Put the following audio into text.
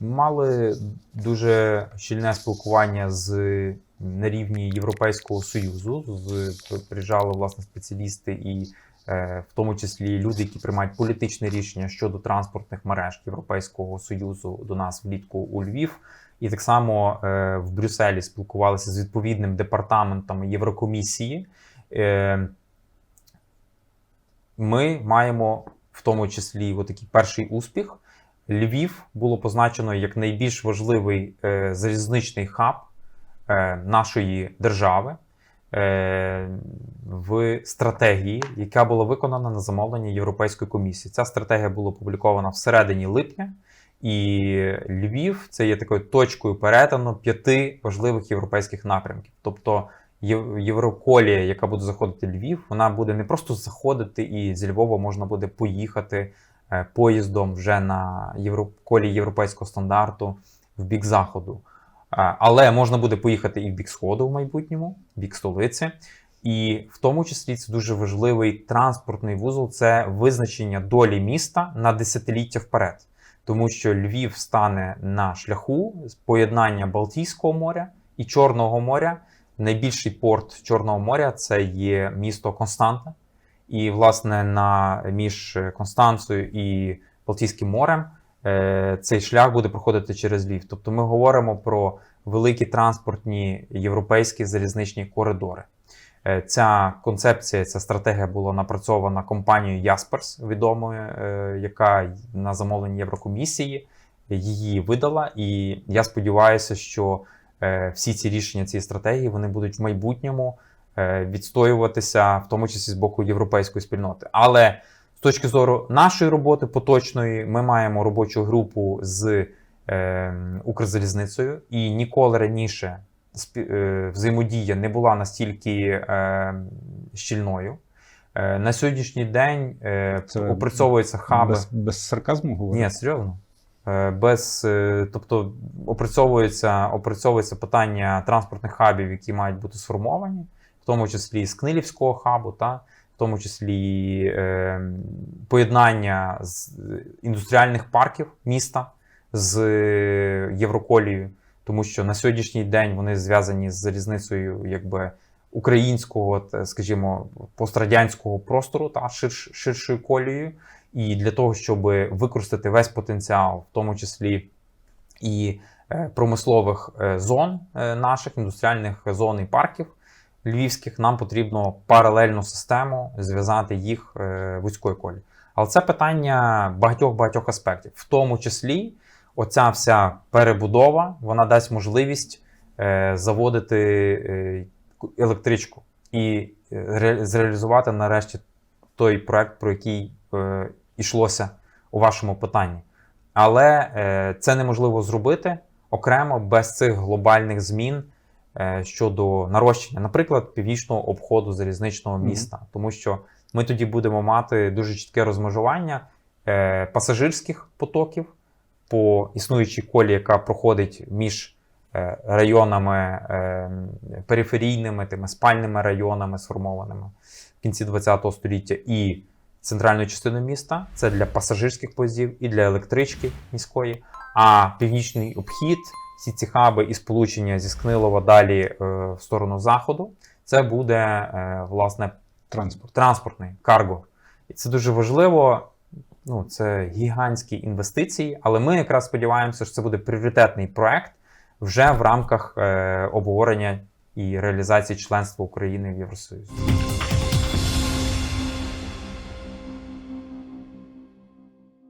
мали дуже щільне спілкування з на рівні Європейського Союзу. З приїжджали власне спеціалісти і е, в тому числі люди, які приймають політичне рішення щодо транспортних мереж Європейського Союзу до нас влітку у Львів. І так само е, в Брюсселі спілкувалися з відповідним департаментом Єврокомісії. Е, ми маємо в тому числі отакий перший успіх. Львів було позначено як найбільш важливий е, залізничний хаб е, нашої держави е, в стратегії, яка була виконана на замовлення Європейської комісії. Ця стратегія була опублікована всередині липня, і Львів це є такою точкою перетину п'яти важливих європейських напрямків. Тобто Євроколія, яка буде заходити в Львів, вона буде не просто заходити, і зі Львова можна буде поїхати поїздом вже на Євроколії європейського стандарту в бік заходу. Е, Але можна буде поїхати і в бік сходу в майбутньому, в бік столиці. І в тому числі це дуже важливий транспортний вузол це визначення долі міста на десятиліття вперед. Тому що Львів стане на шляху поєднання Балтійського моря і Чорного моря. Найбільший порт Чорного моря це є місто Константа. І, власне, на між Констанцією і Балтійським морем е, цей шлях буде проходити через Львів. Тобто ми говоримо про великі транспортні європейські залізничні коридори. Е, Ця концепція, ця стратегія була напрацьована компанією Ясперс, відомою, е, яка на замовлення Єврокомісії її видала. І я сподіваюся, що всі ці рішення цієї стратегії вони будуть в майбутньому відстоюватися, в тому числі з боку європейської спільноти. Але з точки зору нашої роботи поточної, ми маємо робочу групу з е, Укрзалізницею, і ніколи раніше е, взаємодія не була настільки е, щільною. Е, на сьогоднішній день е, Це опрацьовуються хаби. Без, без сарказму говорю? Ні, серйозно. Е, Без, е, тобто опрацьовується, опрацьовується питання транспортних хабів, які мають бути сформовані, в тому числі з Книлівського хабу, та, в тому числі е, поєднання з індустріальних парків міста з Євроколією, тому що на сьогоднішній день вони зв'язані з залізницею якби українського, скажімо, пострадянського простору та ширш, ширшою колією. І для того, щоб використати весь потенціал, в тому числі і е, промислових е, зон е, наших, індустріальних зон і парків львівських, нам потрібно паралельну систему зв'язати їх е, вузькою колі. Але це питання багатьох-багатьох аспектів, в тому числі оця вся перебудова вона дасть можливість е, заводити е, електричку і зреалізувати нарешті той проект, про який йшлося у вашому питанні. Але це неможливо зробити окремо без цих глобальних змін щодо нарощення, наприклад, північного обходу залізничного міста, тому що ми тоді будемо мати дуже чітке розмежування е, пасажирських потоків по існуючій колі, яка проходить між е, районами е, периферійними, тими спальними районами сформованими в кінці ХХ століття і центральною частиною міста. Це для пасажирських поїздів і для електрички міської. А північний обхід, всі ці хаби і сполучення зі Скнилова далі е, в сторону заходу, це буде е, власне Транспорт. транспортний карго. І це дуже важливо. Ну, це гігантські інвестиції, але ми якраз сподіваємося, що це буде пріоритетний проект вже в рамках е, обговорення і реалізації членства України в Євросоюзі.